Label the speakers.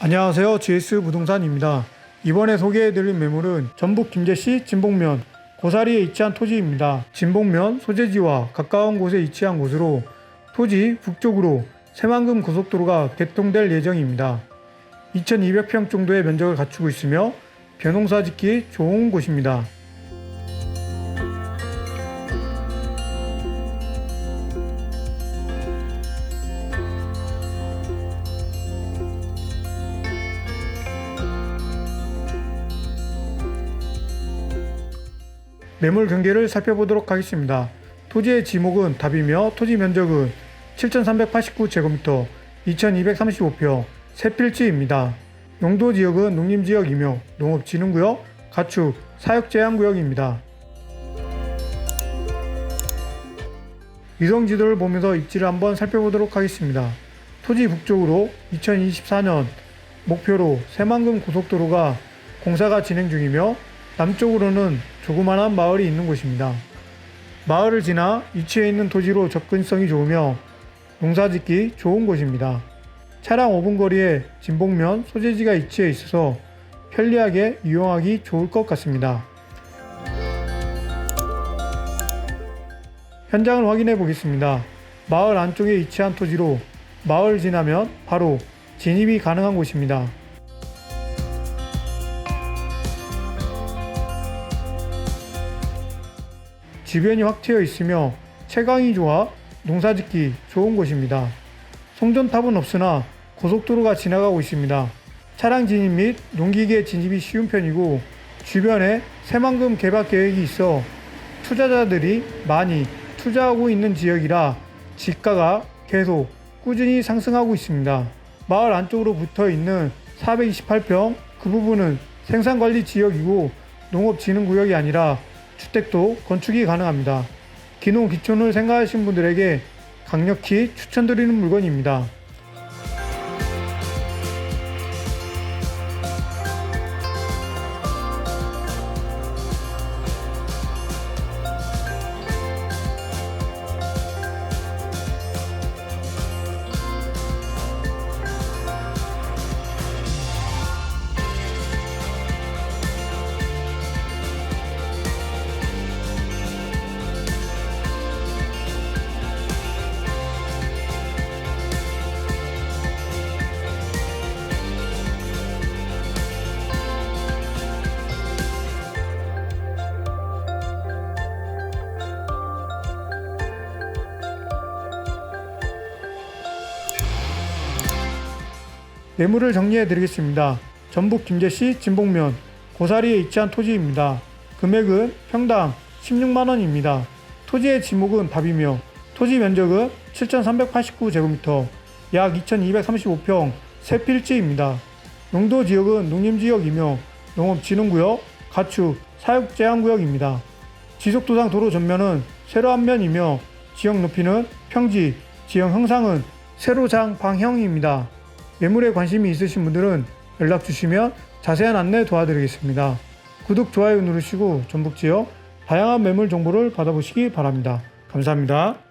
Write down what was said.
Speaker 1: 안녕하세요. GS 부동산입니다. 이번에 소개해드릴 매물은 전북 김제시 진봉면 고사리에 위치한 토지입니다. 진봉면 소재지와 가까운 곳에 위치한 곳으로 토지 북쪽으로 새만금 고속도로가 개통될 예정입니다. 2200평 정도의 면적을 갖추고 있으며 벼농사 짓기 좋은 곳입니다. 매물 경계를 살펴보도록 하겠습니다. 토지의 지목은 답이며 토지 면적은 7,389제곱미터, 2,235평, 세필지입니다. 용도 지역은 농림지역이며 농업진흥구역, 가축, 사육제한구역입니다. 위성 지도를 보면서 입지를 한번 살펴보도록 하겠습니다. 토지 북쪽으로 2024년 목표로 새만금 고속도로가 공사가 진행 중이며 남쪽으로는 조그만한 마을이 있는 곳입니다. 마을을 지나 위치해 있는 토지로 접근성이 좋으며 농사짓기 좋은 곳입니다. 차량 5분 거리에 진봉면 소재지가 위치해 있어서 편리하게 이용하기 좋을 것 같습니다. 현장을 확인해 보겠습니다. 마을 안쪽에 위치한 토지로 마을 지나면 바로 진입이 가능한 곳입니다. 주변이 확 트여 있으며 채광이 좋아 농사짓기 좋은 곳입니다. 송전탑은 없으나 고속도로가 지나가고 있습니다. 차량 진입 및 농기계 진입이 쉬운 편이고 주변에 새만금 개발 계획이 있어 투자자들이 많이 투자하고 있는 지역이라 지가가 계속 꾸준히 상승하고 있습니다. 마을 안쪽으로 붙어 있는 428평 그 부분은 생산관리 지역이고 농업진흥구역이 아니라 주택도 건축이 가능합니다. 기농 기촌을 생각하신 분들에게 강력히 추천드리는 물건입니다. 매물을 정리해 드리겠습니다. 전북 김제시 진봉면 고사리에 위치한 토지입니다. 금액은 평당 16만 원입니다. 토지의 지목은 답이며 토지 면적은 7,389제곱미터, 약 2,235평 세필지입니다. 용도 지역은 농림지역이며 농업진흥구역, 가축, 사육제한구역입니다. 지속도상 도로 전면은 세로 앞면이며 지형 높이는 평지, 지형 형상은 세로장 방형입니다. 매물에 관심이 있으신 분들은 연락 주시면 자세한 안내 도와드리겠습니다. 구독, 좋아요 누르시고 전북 지역 다양한 매물 정보를 받아보시기 바랍니다. 감사합니다.